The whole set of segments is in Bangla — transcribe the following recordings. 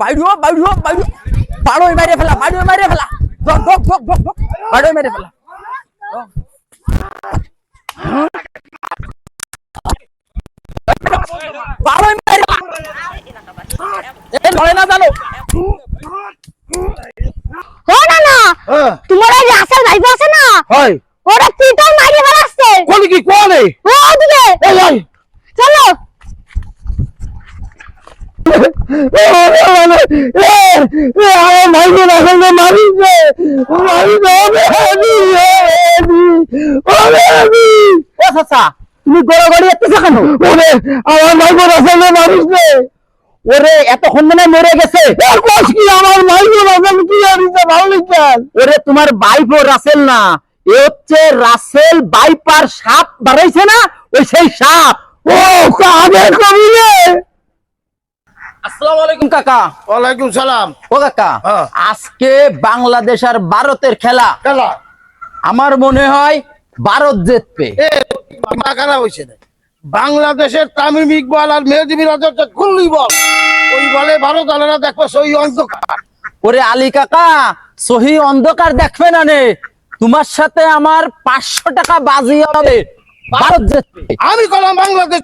বাইরে বাইরে বাইরে বাড়ো মেরে ফেলা বাড়ো মেরে ফেলা। ধক ধক ধক ধক ধক বাড়ো মেরে ফেলা। বাড়ো মেরে এ ধরে না জানো? ও না না। হ্যাঁ। তোমার এই রাসেল ভাইপো আছে না? হয়। ওরা পিটাই মারি বেড়াচ্ছে কোনে কি কোনে? ও ওদিকে। এই এই চলো আমার ভাইকে ওরে আমার ভাইকে মরে গেছে। আমার ভাইকে রাখালে কি জানিস ভালো ওরে, তোমার বাইপো রাসেল না। এ হচ্ছে রাসেল বাইপার সাপ বাড়াইছে না? ওই সেই সাপ। ও, কাদের কবিলে আসসালামু আলাইকুম কাকা। ওয়ালাইকুম সালাম। ও কাকা হ্যাঁ। আজকে বাংলাদেশ আর ভারতের খেলা। খেলা। আমার মনে হয় ভারত জিতবে। মাথা খারাপ না। বাংলাদেশের তামিম ইকবাল আর মেহেদি মিরাজ হচ্ছে গুল্লি বল ওই বলে ভারত আলাদা দেখো সই অন্ধকার। ওরে আলী কাকা সহি অন্ধকার দেখবে না নে? তোমার সাথে আমার পাঁচশো টাকা বাজি হবে। ভারত আমি কলাম বাংলাদেশ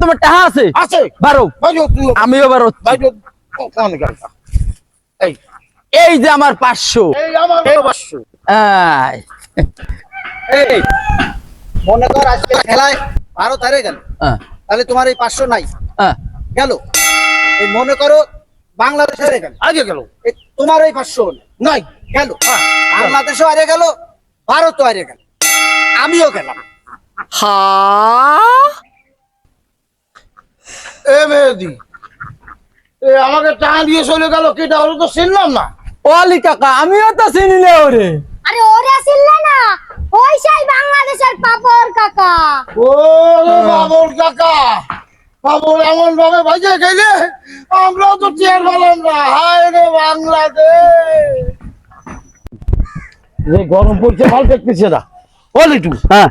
তোমার আছে? আছে। বারো। আমিও এই। এই যে আমার পাঁচশো। মনে কর আজকে খেলায় ভারত হারে গেল। তাহলে তোমার এই পাঁচশো নাই। গেল। এই মনে করো বাংলাদেশ হারে গেল। আগে গেল। এই তোমার এই পাঁচশো নাই। গেল। বাংলাদেশও হারে গেল ভারতও হারে গেল। আমিও গেলাম। এ মেহেদি এ আমাকে টাকা দিয়ে চলে গেল কেটা হলো তো চিনলাম না। ও কাকা আমিও তো চিনি না ওরে। আরে ওরে আসিল না ওই সেই বাংলাদেশের পাপর কাকা। ও বাবুর কাকা বাবুর এমন ভাবে বাজে গেলে আমরাও তো চেয়ার পেলাম না। হায় রে বাংলাদেশ। যে গরম পড়ছে ভালো দেখতেছে না। ও লিটু হ্যাঁ।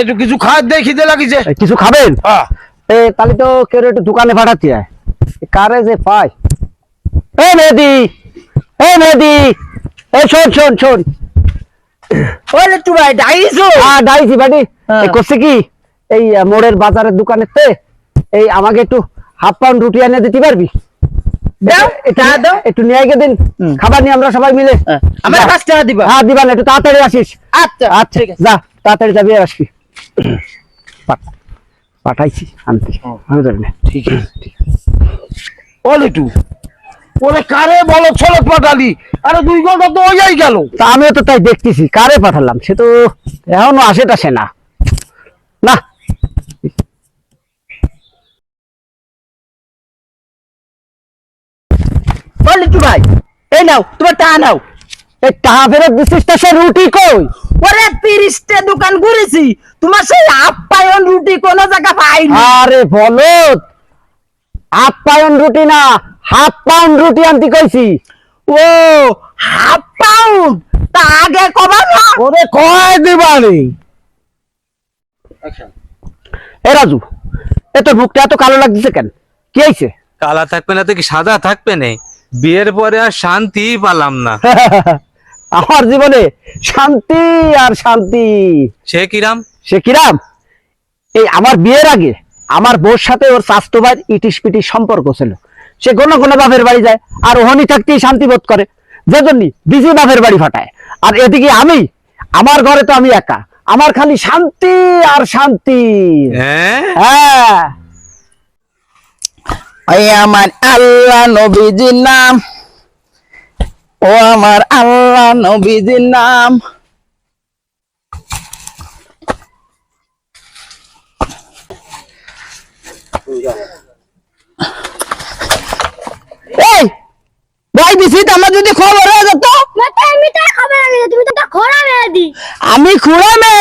একটু কিছু খাওয়ার দিয়ে খিদে লাগিছে। কিছু খাবেন? হ্যাঁ। এ তাহলে তো কেউ একটু দোকানে আয়। কারে যে এ মেহেদি। এ শোন শোন শোন। ভাই ডাইছো হ্যাঁ ডাইছি বাড়ি হ্যাঁ। এই করছে কি? এই মোড়ের বাজারের দোকানের তে এই আমাকে একটু হাফ পাউন্ড রুটি এনে দিতে পারবি? একটু নিয়ে গিয়ে দিন। খাবার নিয়ে আমরা সবাই মিলে। আমার যা। পাঁচ টাকা দিবা। হ্যাঁ দিবান একটু তাড়াতাড়ি আসিস। আচ্ছা আচ্ছা যা তাড়াতাড়ি যাবি আসবি। পাঠাইছি আনতে আমি জানি না। ঠিক আছে। ওরে কারে বলো ছলক পাঠালি? আরে দুই ঘণ্টা তো ওই গেল। তা আমিও তো তাই দেখতেছি কারে পাঠালাম? সে তো এখনও আসে টাসে না। না ও লিট্টু ভাই? এই নাও তোমার টাকা নাও। এই টাকা ফেরত দিচ্ছিস তা সে রুটি কই? ওরে তিরিশটা দোকান ঘুরেছি তোমার সেই আপ্যায়ন রুটি কোন জায়গা পাইনি। আরে বলত হাফ পাউন্ড রুটি না হাফ পাউন্ড রুটি আনতে কইছি। ও হাফ পাউন্ড তা আগে কবা না। ওরে কয় দিবানি? এ রাজু এ তোর মুখটা এত কালো লাগতেছে কেন? কি হয়েছে কালা থাকবে না তো কি সাদা থাকবে না? বিয়ের পরে আর শান্তি পালাম না। আমার জীবনে শান্তি আর শান্তি। সে কিরাম? সে কিরাম? এই আমার বিয়ের আগে আমার বউর সাথে ওর স্বাস্থ্য ভাইয়ের ইটিস পিটিস সম্পর্ক ছিল। সে কোনো কোনো বাপের বাড়ি যায় আর ওহনি থাকতেই শান্তি বোধ করে। যে জন্য বিজি বাপের বাড়ি ফাটায়। আর এদিকে আমি আমার ঘরে তো আমি একা। আমার খালি শান্তি আর শান্তি। হ্যাঁ? হ্যাঁ। ওই আমার আল্লাহ নবীজির নাম। ও আমার আল্লাহ নবীজির নাম। এই ভাই দিছি আমার যদি খবর হয়ে যেত? আমি খুঁড়ে মেয়ে?